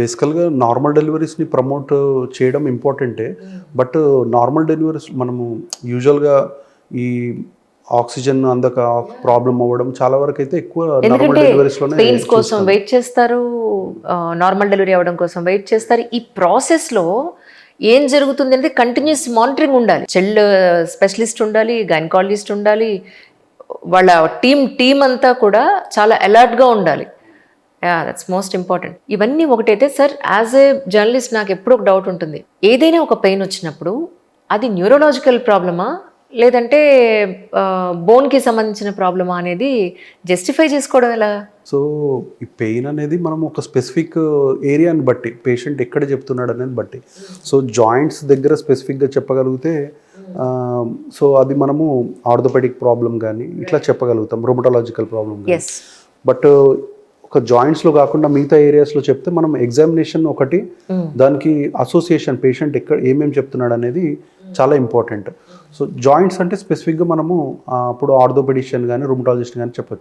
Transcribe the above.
బేసికల్గా normal డెలివరీస్ని promote చేయడం ఇంపార్టెంటే. బట్ నార్మల్ డెలివరీస్ మనము యూజువల్గా ఈ ఆక్సిజన్ అందక ప్రాబ్లం అవ్వడం చాలా వరకు అయితే ఎక్కువ నార్మల్ పెయిన్స్ కోసం వెయిట్ చేస్తారు నార్మల్ డెలివరీ అవ్వడం కోసం వెయిట్ చేస్తారు. ఈ ప్రాసెస్లో ఏం జరుగుతుంది అనేది కంటిన్యూస్ మానిటరింగ్ ఉండాలి. చైల్డ్ స్పెషలిస్ట్ ఉండాలి గైనకాలజిస్ట్ ఉండాలి వాళ్ళ టీమ్ టీం అంతా కూడా చాలా alert గా ఉండాలి. యా దట్స్ మోస్ట్ ఇంపార్టెంట్ ఇవన్నీ ఒకటైతే సార్ యాజ్ ఏ జర్నలిస్ట్ నాకు ఎప్పుడు ఒక డౌట్ ఉంటుంది. ఏదైనా ఒక పెయిన్ వచ్చినప్పుడు అది న్యూరోలాజికల్ ప్రాబ్లమా లేదంటే బోన్కి సంబంధించిన ప్రాబ్లమా అనేది జస్టిఫై చేసుకోవడం ఎలా? సో ఈ పెయిన్ అనేది మనం ఒక స్పెసిఫిక్ ఏరియాని బట్టి పేషెంట్ ఎక్కడ చెప్తున్నాడు అనేది బట్టి. సో జాయింట్స్ దగ్గర స్పెసిఫిక్గా చెప్పగలిగితే సో అది మనము ఆర్థోపెడిక్ ప్రాబ్లం కానీ ఇట్లా చెప్పగలుగుతాం రొమటలాజికల్ ప్రాబ్లం కానీ. బట్ ఒక జాయింట్స్లో కాకుండా మిగతా ఏరియాస్లో చెప్తే మనం ఎగ్జామినేషన్ ఒకటి దానికి అసోసియేషన్ పేషెంట్ ఎక్కడ ఏమేమి చెప్తున్నాడు అనేది చాలా ఇంపార్టెంట్. సో జాయింట్స్ అంటే స్పెసిఫిక్గా మనము అప్పుడు ఆర్థోపెడిషియన్ కానీ రుమటాలజిస్ట్ కానీ చెప్పొచ్చు.